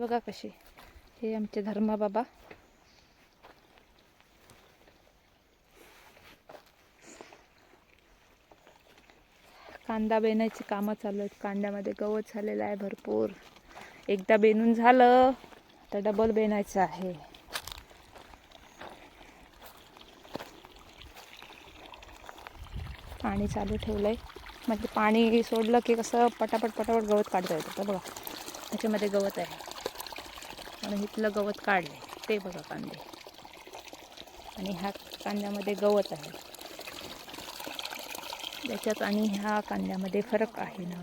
बघा कशी. हे आमचे धर्मा बाबा. कांदा बेनायची कामं चालू आहेत. कांद्यामध्ये गवत झालेलं आहे भरपूर. एकदा बेनून झालं तर डबल बेनायचं आहे. पाणी चालू ठेवलंय. म्हणजे पाणी सोडलं की कसं पटापट पटापट गवत काढता येतं. बघा त्याच्यामध्ये गवत आहे. आणि इथलं गवत काढले ते बघा कांदे. आणि ह्या कांद्यामध्ये गवत आहे. त्याच्यात आणि ह्या कांद्यामध्ये फरक आहे ना.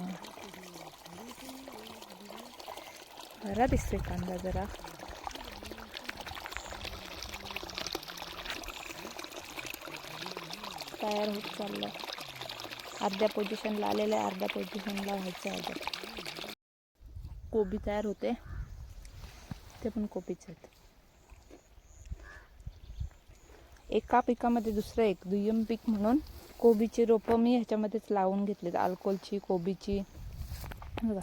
बरा दिसतोय कांदा जरा. तयार होत चाललं अर्ध्या पोझिशनला आलेलं आहे अर्ध्या पोझिशनला व्हायचं आहे. कोबी तयार होते. ते पण कोबीच आहेत. एका पिकामध्ये दुसरं एक. दुय्यम पीक म्हणून कोबीची रोपं मी ह्याच्यामध्येच लावून घेतलेत. अल्कोलची कोबीची. बघा.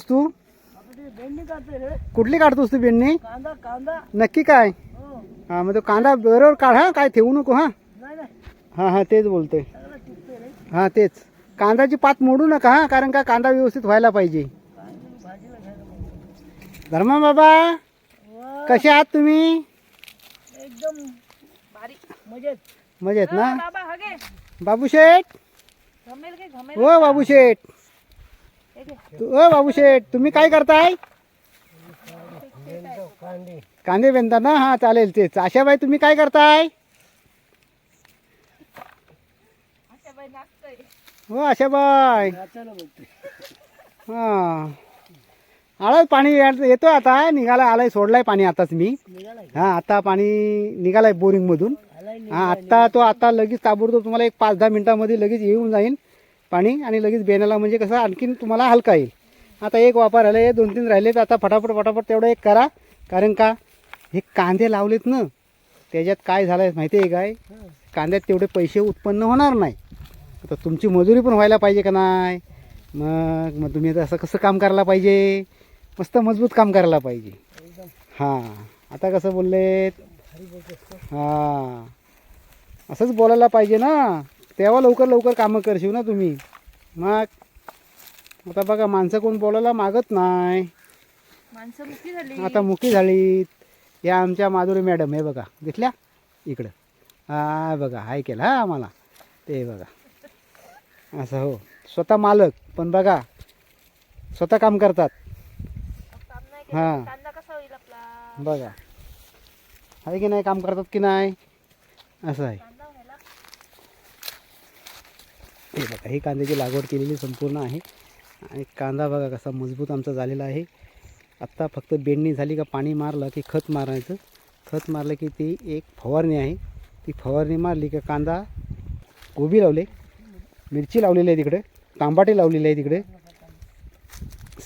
तू? कुठली काढतोस तू बेंडणी? कांदा कांदा नक्की काय? हो हा मग तो कांदा बरोबर काढ हा. काय ठेवू नको हा. नाही नाही. हा हा तेच बोलतोय. हा तेच. कांद्याची पात मोडू नका हा कारण का कांदा व्यवस्थित व्हायला पाहिजे. धर्मा बाबा कसे आहात तुम्ही? एकदम मजेत. मजेत ना? बाबा हगे. बाबू शेठ? घमेल हो बाबू शेठ. हे घे. तू- ओ बाबू शेठ तुम्ही काय करताय? कांदे कांदे बेनता ना? हा चालेल तेच. आशाबाई तुम्ही काय करताय? आशाबाई नाचतोय. हो नाचायला बघते हा. आलं पाणी या- येतो आता निघाला आलाय सोडलाय पाणी आताच मी. निघालाय हा आता पाणी निघालाय बोरिंग मधून आलाय हा आता तो आता लगेच ताबडतोब तुम्हाला एक पाच दहा मिनिटांमध्ये लगेच येऊन जाईल पाणी आणि लगेच बेनाला म्हणजे कसं आणखीन तुम्हाला हलका येईल. आता एक वापर राहिले दोन तीन राहिले तर आता फटाफट फटाफट तेवढं एक करा. कारण का हे कांदे लावलेत ना त्याच्यात काय झालं आहे माहिती आहे काय? कांद्यात तेवढे पैसे उत्पन्न होणार नाही. आता तुमची मजुरी पण व्हायला पाहिजे का नाही? मग मग तुम्ही आता असं कसं काम करायला पाहिजे? मस्त मजबूत काम करायला पाहिजे. हां आता कसं बोललेत? हां. असंच बोलायला पाहिजे ना. तेव्हा लवकर लवकर कामं करशील ना तुम्ही. मग आता बघा माणसं कोण बोलायला मागत नाही. माणसं मुकी झाली. आता मुकी झालीत. या आमच्या माधुरी मॅडम हे बघा दिसल्या? इकडं. हा बघा हाय केलं हा आम्हाला. ते बघा. असं हो. स्वतः मालक पण बघा स्वतः काम करतात. हां. बघा. आहे की नाही काम करतात की नाही? असं आहे. हे बघा ही कांद्याची लागवड केलेली संपूर्ण आहे. आणि कांदा बघा कसा मजबूत आमचा झालेला आहे. आत्ता फक्त बेंडणी झाली का पाणी मारलं की खत मारायचं. खत मारलं की ती एक फवारणी आहे. ती फवारणी मारली का कांदा गोबी लावले. मिरची लावलेली आहे तिकडे तांबाटे लावलेले आहे तिकडे.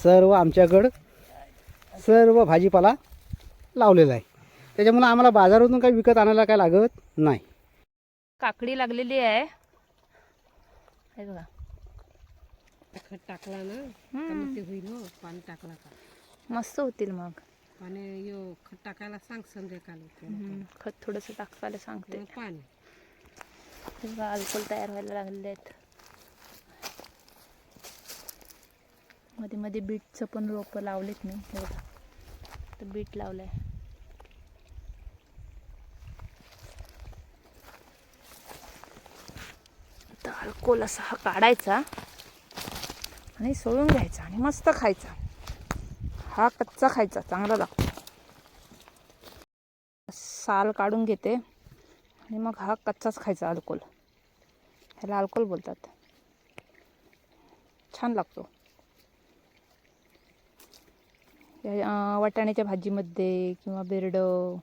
सर्व आमच्याकडं सर्व भाजीपाला लावलेला आहे. त्याच्यामुळं आम्हाला बाजारातून काही विकत आणायला काय लागत नाही. काकडी लागलेली आहे. हे बघा. खत टाकला ना हम्म, ते होईल हो पाणी टाकला का? मस्त होतील मग. पाणी यो खत टाकायला सांग संध्याकाळी हम्म, खत थोडंसं टाकायला सांगते. पाणी. हे बघा अल्कोहोल तयार व्हायला लागले आहेत. मध्ये मध्ये बीटचं पण रोपं लावलेत मी. बघा. तर बीट लावलंय. तर अल्कोल असा हा काढायचा आणि सोडून घ्यायचा आणि मस्त खायचा. हा कच्चा खायचा चांगला लागतो. साल काढून घेते आणि मग हा कच्चाच खायचा अल्कोल ह्याला अल्कोल बोलतात. छान लागतो या- अं, वाटाण्याच्या भाजीमध्ये किंवा बेरडं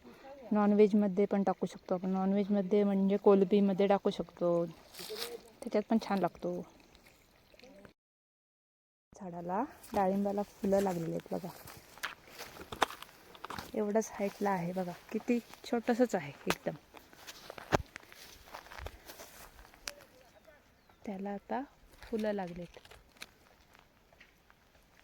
नॉनव्हेजमध्ये पण टाकू शकतो आपण. नॉनव्हेजमध्ये म्हणजे कोलबीमध्ये टाकू शकतो. त्याच्यात पण छान लागतो. झाडाला डाळिंबाला फुलं लागलेली आहेत बघा. एवढंच हाईटला आहे बघा. किती छोटंसंच आहे एकदम. त्याला आता फुलं लागलेत.